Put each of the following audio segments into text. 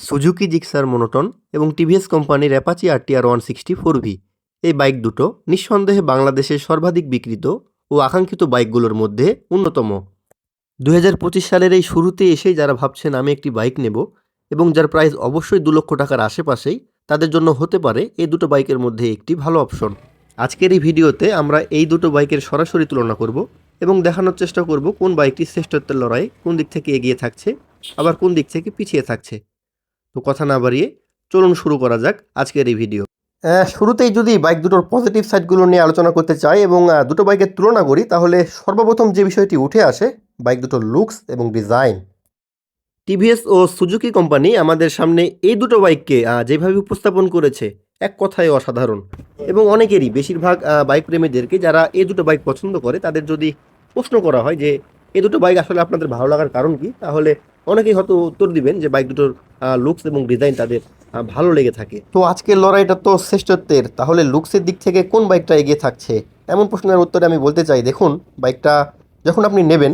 Suzuki Gixxer Monotone এবং TVS কোম্পানির Apache RTR one sixty four V এই bike দুটো নিঃসন্দেহে বাংলাদেশের সর্বাধিক বিক্রিত ও আকাঙ্ক্ষিত বাইকগুলোর মধ্যে অন্যতম। দু হাজার পঁচিশ সালের এই শুরুতে এসেই যারা ভাবছেন আমি একটি বাইক নেব এবং যার প্রাইস অবশ্যই দু লক্ষ টাকার আশেপাশেই, তাদের জন্য হতে পারে এই দুটো বাইকের মধ্যে একটি ভালো অপশন। আজকের এই ভিডিওতে আমরা এই দুটো বাইকের সরাসরি তুলনা করব এবং দেখানোর চেষ্টা করব কোন বাইকটি শ্রেষ্ঠত্বের লড়াই কোন দিক থেকে এগিয়ে থাকছে, আবার কোন দিক থেকে পিছিয়ে থাকছে। তো কথা না বাড়িয়ে চলুন শুরু করা যাক আজকের এই ভিডিও শুরুতেই যদি বাইক দুটোর পজিটিভ সাইডগুলো নিয়ে আলোচনা করতে চাই এবং দুটো বাইকের তুলনা করি তাহলে সর্বপ্রথম যে বিষয়টি উঠে আসে বাইক দুটোর লুকস এবং ডিজাইন টিভিএস ও সুজুকি কোম্পানি আমাদের সামনে এই দুটো বাইককে যেভাবে উপস্থাপন করেছে এক কথায় অসাধারণ। এবং অনেকেরই বেশিরভাগ বাইক প্রেমীদেরকে যারা এই দুটো বাইক পছন্দ করে তাদের যদি প্রশ্ন করা হয় যে এই দুটো বাইক আসলে আপনাদের ভালো লাগার কারণ কি? তাহলে অনেকেই হয়তো উত্তর দিবেন যে বাইক দুটোর লুকস এবং ডিজাইন তাদের ভালো লেগে থাকে। তো আজকের লড়াইটা তো শ্রেষ্ঠত্বের, তাহলে লুকসের দিক থেকে কোন বাইকটা এগিয়ে থাকছে? এমন প্রশ্নের উত্তরে আমি বলতে চাই, দেখুন, বাইকটা যখন আপনি নেবেন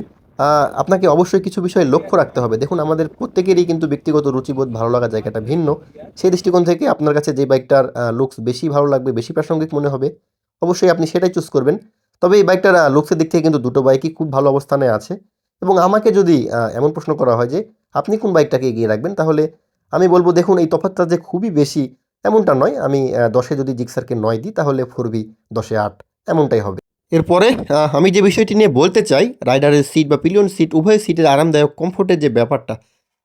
আপনাকে অবশ্যই কিছু বিষয় লক্ষ্য রাখতে হবে। দেখুন, আমাদের প্রত্যেকেরই কিন্তু ব্যক্তিগত রুচিবোধ, ভালো লাগার জায়গাটা ভিন্ন। সেই দৃষ্টিকোণ থেকে আপনার কাছে যে বাইকটার লুকস বেশি ভালো লাগবে, বেশি প্রাসঙ্গিক মনে হবে, অবশ্যই আপনি সেটাই চুজ করবেন। তবে এই বাইকটার লুকসের দিক থেকে কিন্তু দুটো বাইকই খুব ভালো অবস্থানে আছে। এবং আমাকে যদি এমন প্রশ্ন করা হয় যে, আপনি কোন বাইকটাকে এগিয়ে রাখবেন? তাহলে আমি বলব, দেখুন, এই তফাৎটা যে খুবই বেশি এমনটা নয়। আমি দশে যদি জিক্সারকে নয় দিই, তাহলে ফোর বি দশে আট এমনটাই হবে। এরপরে আমি যে বিষয়টি নিয়ে বলতে চাই, রাইডারের সিট বা পিলিয়ন সিট, উভয় সিটের আরামদায়ক কমফোর্টের যে ব্যাপারটা,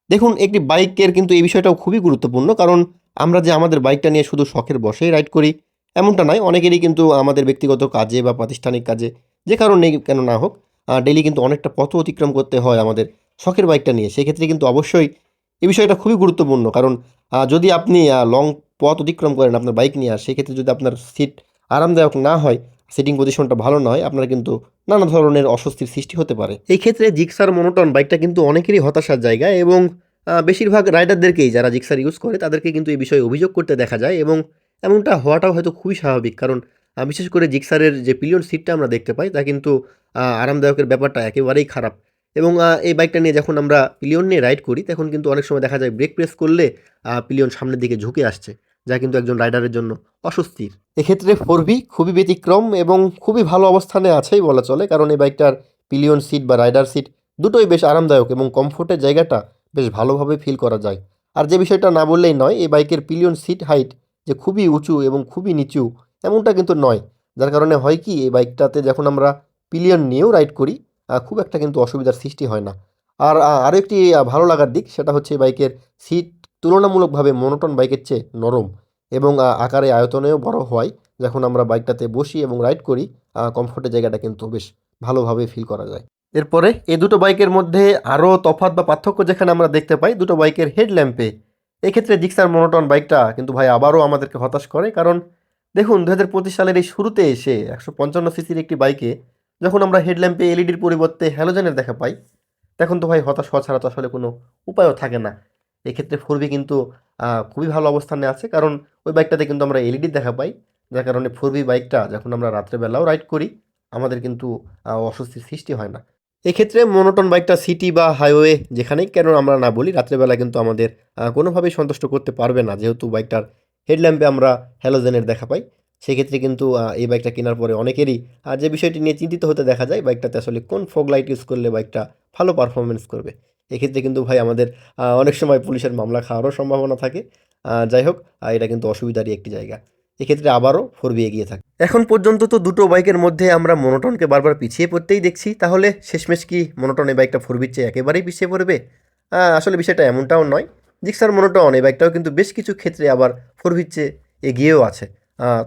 দেখুন, একটি বাইকের কিন্তু এই বিষয়টাও খুবই গুরুত্বপূর্ণ, কারণ আমরা যে আমাদের বাইকটা নিয়ে শুধু শখের বসেই রাইড করি, এমনটা নয়। অনেকেরই কিন্তু আমাদের ব্যক্তিগত কাজে বা প্রাতিষ্ঠানিক কাজে, যে কারণে কেন না হোক ডেলি কিন্তু অনেকটা পথ অতিক্রম করতে হয় আমাদের শখের বাইকটা নিয়ে। সেক্ষেত্রে কিন্তু অবশ্যই এই বিষয়টা খুবই গুরুত্বপূর্ণ। কারণ যদি আপনি লং পথ অতিক্রম করেন আপনার বাইক নিয়ে, আর সেক্ষেত্রে যদি আপনার সিট আরামদায়ক না হয় সিটিং পজিশনটা ভালো নয় আপনার কিন্তু নানা ধরনের অস্বস্তির সৃষ্টি হতে পারে। এই ক্ষেত্রে জিক্সার মনোটন বাইকটা কিন্তু অনেকেরই হতাশার জায়গা এবং বেশিরভাগ রাইডারদেরকেই যারা জিক্সার ইউজ করে, তাদেরকে কিন্তু এই বিষয়ে অভিযোগ করতে দেখা যায় এবং এমনটা হওয়াটাও হয়তো খুবই স্বাভাবিক। কারণ বিশেষ করে জিক্সারের যে পিলিয়ন সিটটা আমরা দেখতে পাই, তা কিন্তু আরামদায়কের ব্যাপারটা একেবারেই খারাপ। এবং এই বাইকটা নিয়ে যখন আমরা পিলিয়ন নিয়ে রাইড করি, তখন কিন্তু অনেক সময় দেখা যায় ব্রেক প্রেস করলে পিলিয়ন সামনের দিকে ঝুঁকে আসছে, যা কিন্তু একজন রাইডারের জন্য অস্বস্তির। এক্ষেত্রে ফোর বি খুবই ব্যতিক্রম এবং খুবই ভালো অবস্থানে আছেই বলা চলে, কারণ এই বাইকটার পিলিয়ন সিট বা রাইডার সিট দুটোই বেশ আরামদায়ক এবং কমফোর্টের জায়গাটা বেশ ভালোভাবে ফিল করা যায়। আর যে বিষয়টা না বললেই নয়, এই বাইকের পিলিয়ন সিট হাইট যে খুবই উঁচু এবং খুবই নিচু এমনটা কিন্তু নয়। যার কারণে হয় কি, এই বাইকটাতে যখন আমরা পিলিয়ন নিয়েও রাইড করি খুব একটা কিন্তু অসুবিধার সৃষ্টি হয় না। আর আরও একটি ভালো লাগার দিক, সেটা হচ্ছে বাইকের সিট তুলনামূলকভাবে মনোটন বাইকের চেয়ে নরম এবং আকারে আয়তনেও বড় হওয়ায় যখন আমরা বাইকটাতে বসি এবং রাইড করি কমফোর্টের জায়গাটা কিন্তু বেশ ভালোভাবে ফিল করা যায়। এরপরে এই দুটো বাইকের মধ্যে আরও তফাৎ বা পার্থক্য যেখানে আমরা দেখতে পাই, দুটো বাইকের হেডল্যাম্পে। এক্ষেত্রে জিক্সার মনোটন বাইকটা কিন্তু ভাই আবারও আমাদেরকে হতাশ করে, কারণ দেখুন দু হাজার পঁচিশ সালের এই শুরুতে এসে একশো পঞ্চান্ন সিসির একটি বাইকে যখন আমরা হেডল্যাম্পে এলইডির পরিবর্তে হ্যালোজেনের দেখা পাই, তখন তো ভাই হতাশ হওয়া ছাড়া তো আসলে কোনো উপায়ও থাকে না। এক্ষেত্রে ফোর বি কিন্তু খুবই ভালো অবস্থানে আছে, কারণ ওই বাইকটাতে কিন্তু আমরা এলইডি দেখা পাই, যার কারণে ফোর বি বাইকটা যখন আমরা রাত্রেবেলাও রাইড করি, আমাদের কিন্তু অস্বস্তির সৃষ্টি হয় না। এক্ষেত্রে মনোটন বাইকটা সিটি বা হাইওয়ে যেখানেই কেন আমরা না বলি, রাত্রেবেলা কিন্তু আমাদের কোনোভাবেই সন্তুষ্ট করতে পারবে না, যেহেতু বাইকটার হেডল্যাম্পে আমরা হ্যালোজেনের দেখা পাই। সেক্ষেত্রে কিন্তু এই বাইকটা কেনার পরে অনেকেরই আহ, যে বিষয়টি নিয়ে চিন্তিত হতে দেখা যায় বাইকটাতে আসলে কোন ফগ লাইট ইউজ করলে বাইকটা ভালো পারফরমেন্স করবে? এক্ষেত্রে কিন্তু ভাই আমাদের অনেক সময় পুলিশের মামলা খাওয়ারও সম্ভাবনা থাকে। যাই হোক এটা কিন্তু অসুবিধারই একটি জায়গা। এক্ষেত্রে আবারও ফোর বি এগিয়ে থাকে। এখন পর্যন্ত তো দুটো বাইকের মধ্যে আমরা মনোটনকে বারবার পিছিয়ে পড়তেই দেখছি। তাহলে শেষমেশ কি মনোটন এই বাইকটা ফোর বির চেয়ে একেবারেই পিছিয়ে পড়বে? আসলে বিষয়টা এমনটাও নয়। জিক্সার মনোটন এই বাইকটাও কিন্তু বেশ কিছু ক্ষেত্রে আবার ফোর বির এগিয়েও আছে।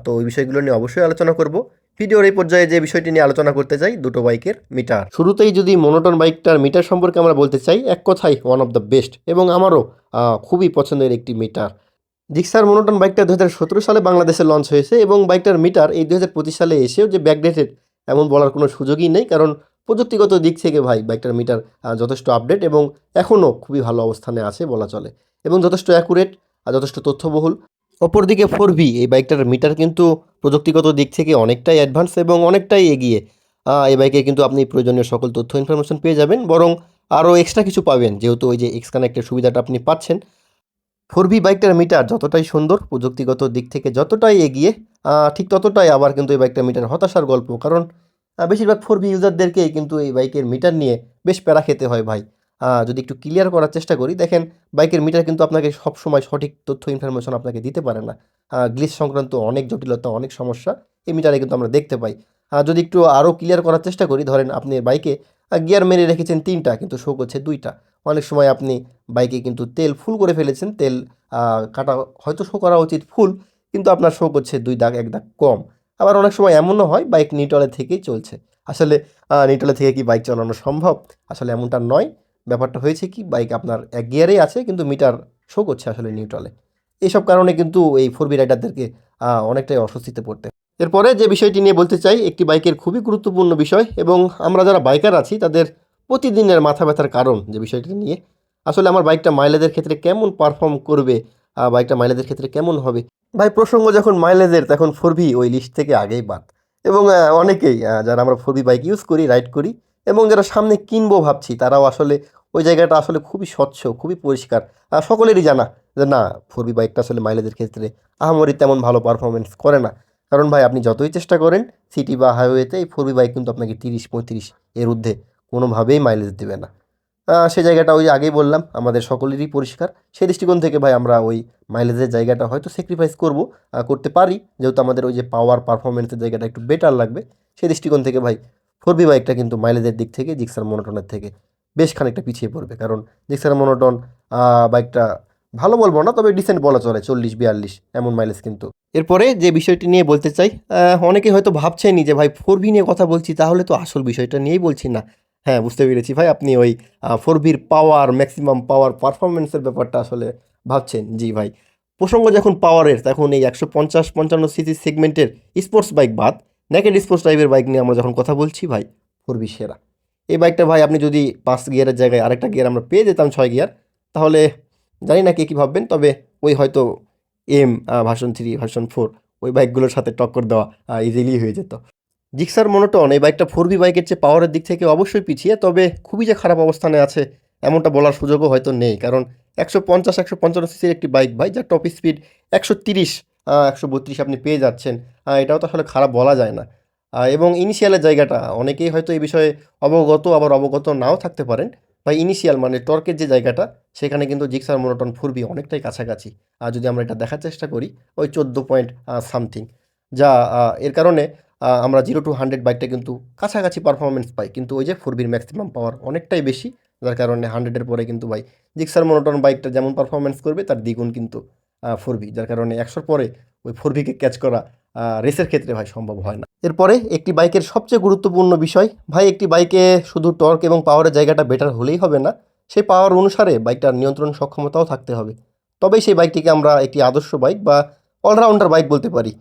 তো ওই বিষয়গুলো নিয়ে অবশ্যই আলোচনা করব। ভিডিওর এই পর্যায়ে যে বিষয়টি নিয়ে আলোচনা করতে চাই, দুটো বাইকের মিটার। শুরুতেই যদি মনোটন বাইকটার মিটার সম্পর্কে আমরা বলতে চাই, এক কথাই ওয়ান অফ দ্য বেস্ট এবং আমারও খুবই পছন্দের একটি মিটার। জিক্সার মনোটন বাইকটা দু হাজার সতেরো সালে বাংলাদেশে লঞ্চ হয়েছে এবং বাইকটার মিটার এই দু হাজার পঁচিশ সালে এসেও যে ব্যাকডেটেড এমন বলার কোনো সুযোগই নেই, কারণ প্রযুক্তিগত দিক থেকে ভাই বাইকটার মিটার যথেষ্ট আপডেট এবং এখনও খুবই ভালো অবস্থানে আছে বলা চলে। এবং যথেষ্ট অ্যাকুরেট আর যথেষ্ট তথ্যবহুল। অপরদিকে ফোর ভি, এই বাইকটার মিটার কিন্তু প্রযুক্তিগত দিক থেকে অনেকটাই অ্যাডভান্স এবং অনেকটাই এগিয়ে। এই বাইকে কিন্তু আপনি প্রয়োজনীয় সকল তথ্য ইনফরমেশন পেয়ে যাবেন, বরং আরও এক্সট্রা কিছু পাবেন, যেহেতু ওই যে এক্স কানেক্টের সুবিধাটা আপনি পাচ্ছেন। ফোর ভি বাইকটার মিটার যতটাই সুন্দর, প্রযুক্তিগত দিক থেকে যতটাই এগিয়ে ঠিক ততটাই আবার কিন্তু এই বাইকটার মিটার হতাশার গল্প, কারণ বেশিরভাগ ফোর ভি ইউজারদেরকেই কিন্তু এই বাইকের মিটার নিয়ে বেশ প্যারা খেতে হয় ভাই। যদি একটু ক্লিয়ার করার চেষ্টা করি, দেখেন বাইকের মিটার কিন্তু আপনাকে সবসময় সঠিক তথ্য ইনফরমেশন আপনাকে দিতে পারে না। গ্লিচ সংক্রান্ত অনেক জটিলতা, অনেক সমস্যা, এই মিটারে কিন্তু আমরা দেখতে পাই। যদি একটু আরও ক্লিয়ার করার চেষ্টা করি, ধরেন আপনি বাইকে গিয়ার মেরে রেখেছেন তিনটা, কিন্তু শো করছে দুইটা। অনেক সময় আপনি বাইকে কিন্তু তেল ফুল করে ফেলেছেন, তেল কাটা হয়তো শো করা উচিত ফুল কিন্তু আপনার শো করছে দুই দাগ, এক দাগ কম। আবার অনেক সময় এমনও হয়, বাইক নিটলে থেকেই চলছে। আসলে নিটলে থেকে কি বাইক চালানো সম্ভব? আসলে এমনটা নয়। ব্যাপারটা হয়েছে কি? বাইক আপনার এক গিয়ারেই আছে, কিন্তু মিটার শো করছে আসলে নিউট্রালে এইসব কারণে কিন্তু এই ফোর বি রাইডারদেরকে অনেকটাই অস্বস্তিতে পড়তে। এরপরে যে বিষয়টি নিয়ে বলতে চাই, একটি বাইকের খুবই গুরুত্বপূর্ণ বিষয় এবং আমরা যারা বাইকার আছি, তাদের প্রতিদিনের মাথা ব্যথার কারণ যে বিষয়টি নিয়ে, আসলে আমার বাইকটা মাইলেজের ক্ষেত্রে কেমন পারফর্ম করবে বাইকটা মাইলেজের ক্ষেত্রে কেমন হবে? ভাই, প্রসঙ্গ যখন মাইলেজের তখন ফোর ভি ওই লিস্ট থেকে আগেই বাদ। এবং অনেকেই যারা আমরা ফোর ভি বাইক ইউজ করি রাইড করি এবং যারা সামনে কিনবো ভাবছি তারাও আসলে ওই জায়গাটা আসলে খুবই স্বচ্ছ খুবই পরিষ্কার। আহ, সকলেরই জানা যে না ফোর বি বাইকটা আসলে মাইলেজের ক্ষেত্রে আহামরি তেমন ভালো পারফরমেন্স করে না। কারণ ভাই আপনি যতই চেষ্টা করেন সিটি বা হাইওয়েতে এই ফোর বি বাইক কিন্তু আপনাকে তিরিশ পঁয়ত্রিশ এর ঊর্ধ্বে কোনোভাবেই মাইলেজ দেবে না। সে জায়গাটা ওই আগেই বললাম আমাদের সকলেরই পরিষ্কার। সেই দৃষ্টিকোণ থেকে ভাই আমরা ওই মাইলেজের জায়গাটা হয়তো স্যাক্রিফাইস করব করতে পারি। যেহেতু আমাদের ওই যে পাওয়ার পারফরমেন্সের জায়গাটা একটু বেটার লাগবে সেই দৃষ্টিকোণ থেকে ভাই ফোর বি বাইকটা কিন্তু মাইলেজের দিক থেকে জিক্সার মনোটনের থেকে বেশ খানিকটা পিছিয়ে পড়বে। কারণ জিক্সার মনোটন বাইকটা ভালো বলব না, তবে ডিসেন্ট বলা চলে, চল্লিশ, বিয়াল্লিশ, এমন মাইলেজ কিন্তু। এরপরে যে বিষয়টি নিয়ে বলতে চাই অনেকে হয়তো ভাবছেনই যে, ভাই ফোর ভি নিয়ে কথা বলছি, তাহলে তো আসল বিষয়টা নিয়েই বলছি না। হ্যাঁ বুঝতে পেরেছি ভাই, আপনি ওই ফোর ভির পাওয়ার ম্যাক্সিমাম পাওয়ার পারফরমেন্সের ব্যাপারটা আসলে ভাবছেন। জি ভাই, প্রসঙ্গ যখন পাওয়ারের তখন এই একশো পঞ্চাশ, পঞ্চান্ন সিসি সেগমেন্টের স্পোর্টস বাইক বাদ নেকেড স্পোর্টস টাইপের বাইক নিয়ে আমরা যখন কথা বলছি, ভাই ফোর ভি সেরা। এই বাইকটা ভাই, আপনি যদি পাঁচ গিয়ারের জায়গায় আরেকটা গিয়ার আমরা পেয়ে যেতাম ছয় গিয়ার তাহলে জানি না কে কী ভাববেন, তবে ওই হয়তো M version three version four ওই বাইকগুলোর সাথে টক্কর দেওয়া ইজিলি হয়ে যেত। জিক্সার মনোটন এই বাইকটা ফোর বি বাইকের চেয়ে পাওয়ারের দিক থেকে অবশ্যই পিছিয়ে, তবে খুবই যে খারাপ অবস্থানে আছে, এমনটা বলার সুযোগও হয়তো নেই। কারণ একশো পঞ্চাশ, একশো পঞ্চান্ন সিসির একটি বাইক ভাই, যার টপ স্পিড একশো তিরিশ একশো বত্রিশ আপনি পেয়ে যাচ্ছেন এটাও তো আসলে খারাপ বলা যায় না। এবং ইনিশিয়ালের জায়গাটা, অনেকেই হয়তো এই বিষয়ে অবগত, আবার অবগত নাও থাকতে পারেন। বা ইনিশিয়াল মানে টর্কের যে জায়গাটা, সেখানে কিন্তু জিক্সার মনোটন ফুরবি অনেকটাই কাছাকাছি। আর যদি আমরা এটা দেখার চেষ্টা করি, ওই চোদ্দ পয়েন্ট সামথিং যা এর কারণে আমরা জিরো টু হান্ড্রেড বাইকটা কিন্তু কাছাকাছি পারফরমেন্স পাই। কিন্তু ওই যে ফোরবির ম্যাক্সিমাম পাওয়ার অনেকটাই বেশি, যার কারণে হান্ড্রেডের পরে কিন্তু ভাই, জিক্সার মনোটন বাইকটা যেমন পারফরমেন্স করবে, তার দ্বিগুণ কিন্তু ফোরবি। যার কারণে একশোর পরে ওই ফোরবিকে ক্যাচ করা রেসের ক্ষেত্রে ভাই সম্ভব হয় না। এরপরে একটি বাইকের সবচেয়ে গুরুত্বপূর্ণ বিষয়, ভাই একটি বাইকে শুধু টর্ক এবং পাওয়ারের জায়গাটা বেটার হলেই হবে না, সেই পাওয়ার অনুসারে বাইকটার নিয়ন্ত্রণ সক্ষমতাও থাকতে হবে। তবেই সেই বাইকটিকে আমরা একটি আদর্শ বাইক বা অলরাউন্ডার বাইক বলতে পারি।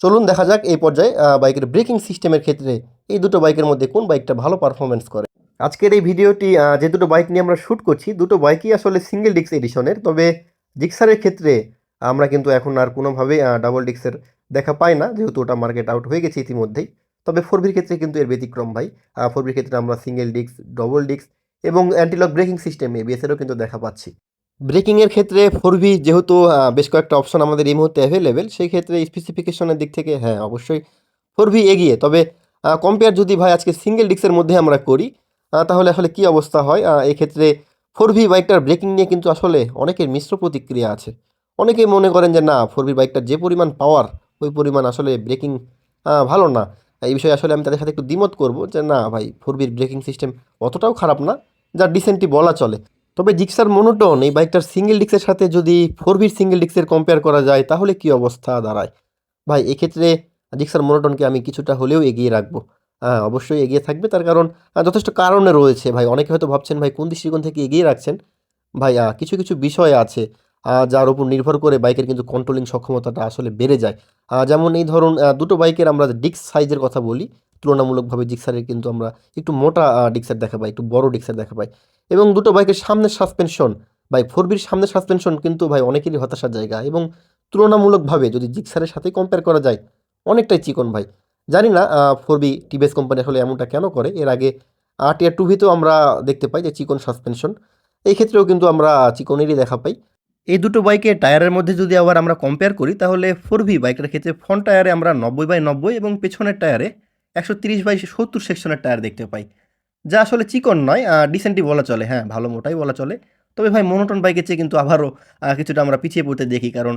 চলুন দেখা যাক এই পর্যায়ে বাইকের ব্রেকিং সিস্টেমের ক্ষেত্রে এই দুটো বাইকের মধ্যে কোন বাইকটা ভালো পারফরমেন্স করে। আজকের এই ভিডিওটি যে দুটো বাইক নিয়ে আমরা শ্যুট করছি, দুটো বাইকই আসলে সিঙ্গেল ডিস্ক এডিশনের, তবে জিক্সারের ক্ষেত্রে আমরা কিন্তু এখন আর কোনোভাবেই ডাবল ডিস্কের দেখা পাই না, যেহেতু ওটা মার্কেট আউট হয়ে গেছে ইতিমধ্যেই। তবে ফোর বির ক্ষেত্রে কিন্তু এর ব্যতিক্রম ভাই। ফোর বির ক্ষেত্রে আমরা সিঙ্গেল ডিস্ক ডবল ডিস্ক এবং অ্যান্টিলক ব্রেকিং সিস্টেম এবিএসেরও কিন্তু দেখা পাচ্ছি। ব্রেকিংয়ের ক্ষেত্রে ফোর ভি যেহেতু বেশ কয়েকটা অপশন আমাদের এই মুহূর্তে অ্যাভেলেবেল সেই ক্ষেত্রে স্পেসিফিকেশনের দিক থেকে হ্যাঁ অবশ্যই ফোর ভি এগিয়ে। তবে কম্পেয়ার যদি ভাই আজকে সিঙ্গেল ডিস্কের মধ্যে আমরা করি তাহলে আসলে কী অবস্থা হয়? এক্ষেত্রে ফোর ভি বাইকটার ব্রেকিং নিয়ে কিন্তু আসলে অনেকের মিশ্র প্রতিক্রিয়া আছে। অনেকেই মনে করেন যে না ফোর ভি বাইকটার যে পরিমাণ পাওয়ার ওই পরিমাণ আসলে ব্রেকিং ভালো না। এই বিষয়ে আসলে আমি তাদের সাথে একটু দ্বিমত করব যে, না ভাই ফোর বির ব্রেকিং সিস্টেম অতটাও খারাপ না, যা ডিসেন্টলি বলা চলে। তবে জিক্সার মনোটন এই বাইকটার সিঙ্গেল ডিক্সের সাথে যদি ফোর বির সিঙ্গেল ডিক্সের কম্পেয়ার করা যায়, তাহলে কি অবস্থা দাঁড়ায়? ভাই, এক্ষেত্রে জিক্সার মনোটনকে আমি কিছুটা হলেও এগিয়ে রাখব। হ্যাঁ অবশ্যই এগিয়ে থাকবে, তার কারণ যথেষ্ট কারণে রয়েছে। ভাই, অনেকে হয়তো ভাবছেন, ভাই, কোন দৃষ্টিকোণ থেকে এগিয়ে রাখছেন? ভাই কিছু কিছু বিষয় আছে। যার উপর নির্ভর করে বাইকের কিন্তু কন্ট্রোলিং সক্ষমতাটা আসলে বেড়ে যায়। যেমন এই ধরুন দুটো বাইকের আমরা ডিস্ক সাইজের কথা বলি, তুলনামূলকভাবে জিক্সারের কিন্তু আমরা একটু মোটা ডিক্সার দেখা পাই, একটু বড় ডিক্সার দেখা পাই। এবং দুটো বাইকের সামনের সাসপেনশন ভাই ফোর বির সামনের সাসপেনশন কিন্তু ভাই অনেকেরই হতাশার জায়গা। এবং তুলনামূলকভাবে যদি জিক্সারের সাথে কম্পেয়ার করা যায়, অনেকটাই চিকন ভাই। জানি না ফোর বি টিভিএস কোম্পানি আসলে এমনটা কেন করে? এর আগে আর টিয়ার টুভিতেও আমরা দেখতে পাই যে চিকন সাসপেনশন এই ক্ষেত্রেও কিন্তু আমরা চিকনেরই দেখা পাই। এই দুটো বাইকের টায়ারের মধ্যে যদি আবার আমরা কম্পেয়ার করি, তাহলে ফোর ভি বাইকের ক্ষেত্রে ফ্রন্ট টায়ারে আমরা নব্বই বাই নব্বই এবং পেছনের টায়ারে একশো তিরিশ বাই সত্তর সেকশনের টায়ার দেখতে পাই। যা আসলে চিকন নয় ডিসেন্টই বলা চলে। হ্যাঁ ভালো মোটাই বলা চলে। তবে ভাই মনোটন বাইকের চেয়ে কিন্তু আবারও কিছুটা আমরা পিছিয়ে পড়তে দেখি। কারণ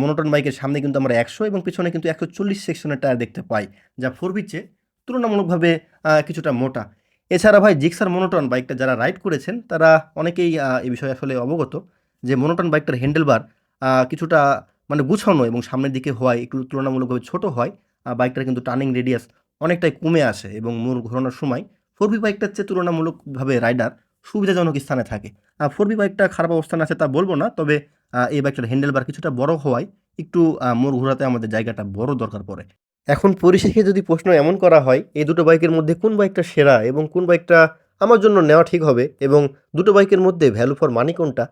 মনোটন বাইকের সামনে কিন্তু আমরা একশো এবং পিছনে কিন্তু একশো চল্লিশ সেকশনের টায়ার দেখতে পাই, যা ফোর চেয়ে তুলনামূলকভাবে কিছুটা মোটা। এছাড়া ভাই জিক্সার মনোটন বাইকটা যারা রাইড করেছেন, তারা অনেকেই এই বিষয়ে আসলে অবগত। যে মনোটন বাইকটার হ্যান্ডেলবার কিছুটা মানে গুছানো এবং সামনের দিকে হওয়ায় একটু তুলনামূলকভাবে ছোট হয় বাইকটার কিন্তু টার্নিং রেডিয়াস অনেকটাই কমে আসে এবং মোড় ঘোরানোর সময় ফোর বি বাইকটার চেয়ে তুলনামূলকভাবে রাইডার সুবিধাজনক স্থানে থাকে। ফোর বি বাইকটা খারাপ অবস্থানে আছে তা বলব না, তবে এই বাইকটার হ্যান্ডেলবার কিছুটা বড় হওয়ায় একটু মোড় ঘোরাতে আমাদের জায়গাটা বড় দরকার পড়ে। এখন পরিশেষে যদি প্রশ্ন এমন করা হয়, এই দুটো বাইকের মধ্যে কোন বাইকটা সেরা এবং কোন বাইকটা আমার জন্য নেওয়া ঠিক হবে এবং দুটো বাইকের মধ্যে ভ্যালু ফর মানি কোনটা?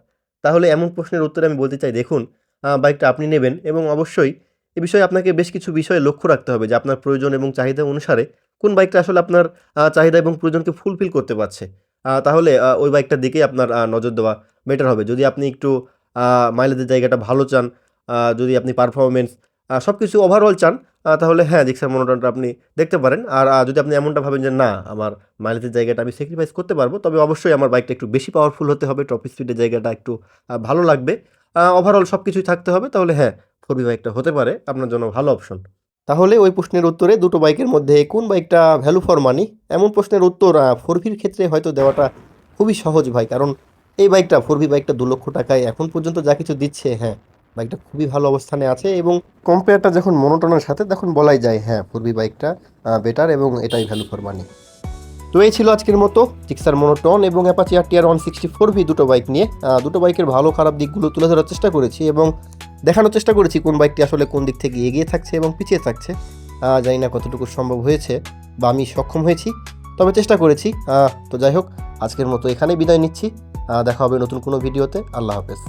তাহলে এমন প্রশ্নের উত্তরে আমি বলতে চাই, দেখুন বাইকটা আপনি নেবেন এবং অবশ্যই এ বিষয়ে আপনাকে বেশ কিছু বিষয়ে লক্ষ্য রাখতে হবে যে আপনার প্রয়োজন এবং চাহিদা অনুসারে কোন বাইকটা আসলে আপনার চাহিদা এবং প্রয়োজনকে ফুলফিল করতে পারছে। তাহলে ওই বাইকটার দিকেই আপনার নজর দেওয়া বেটার হবে। যদি আপনি একটু মাইলেজের জায়গাটা ভালো চান যদি আপনি পারফরমেন্স সব কিছু ওভারঅল চান তাহলে হ্যাঁ জিক্সার মনোটনটা আপনি দেখতে পারেন। আর যদি আপনি এমনটা ভাবেন যে না, আমার মাইলেজের জায়গাটা আমি স্যাক্রিফাইস করতে পারব, তবে অবশ্যই আমার বাইকটা একটু বেশি পাওয়ারফুল হতে হবে টপ স্পিডের জায়গাটা একটু ভালো লাগবে। ওভারঅল সব কিছুই থাকতে হবে, তাহলে হ্যাঁ ফোর বাইকটা হতে পারে, আপনার জন্য ভালো অপশন তাহলে ওই প্রশ্নের উত্তরে দুটো বাইকের মধ্যে কোন বাইকটা ভ্যালু ফর মানি এমন প্রশ্নের উত্তর ফোর ভির ক্ষেত্রে হয়তো দেওয়াটা খুবই সহজ ভাই, কারণ এই বাইকটা ফোর ভি বাইকটা দু লক্ষ টাকায় এখন পর্যন্ত যা কিছু দিচ্ছে হ্যাঁ বাইকটা খুবই ভালো অবস্থানে আছে এবং কম্পেয়ারটা যখন মনোটনের সাথে, তখন বলাই যায় হ্যাঁ ফোর ভি বাইকটা বেটার এবং এটাই ভ্যালু ফর মানি তো এই ছিল আজকের মতো জিক্সার মনোটন এবং Apache R TR one sixty four V দুটো বাইক নিয়ে। দুটো বাইকের ভালো খারাপ দিকগুলো তুলে ধরার চেষ্টা করেছি এবং দেখানোর চেষ্টা করেছি কোন বাইকটি আসলে কোন দিক থেকে এগিয়ে থাকছে এবং পিছিয়ে থাকছে। জানি না কতটুকু সম্ভব হয়েছে বা আমি সক্ষম হয়েছি, তবে চেষ্টা করেছি। তো যাই হোক, আজকের মতো এখানেই বিদায় নিচ্ছি। দেখা হবে নতুন কোনো ভিডিওতে আল্লাহ হাফেজ।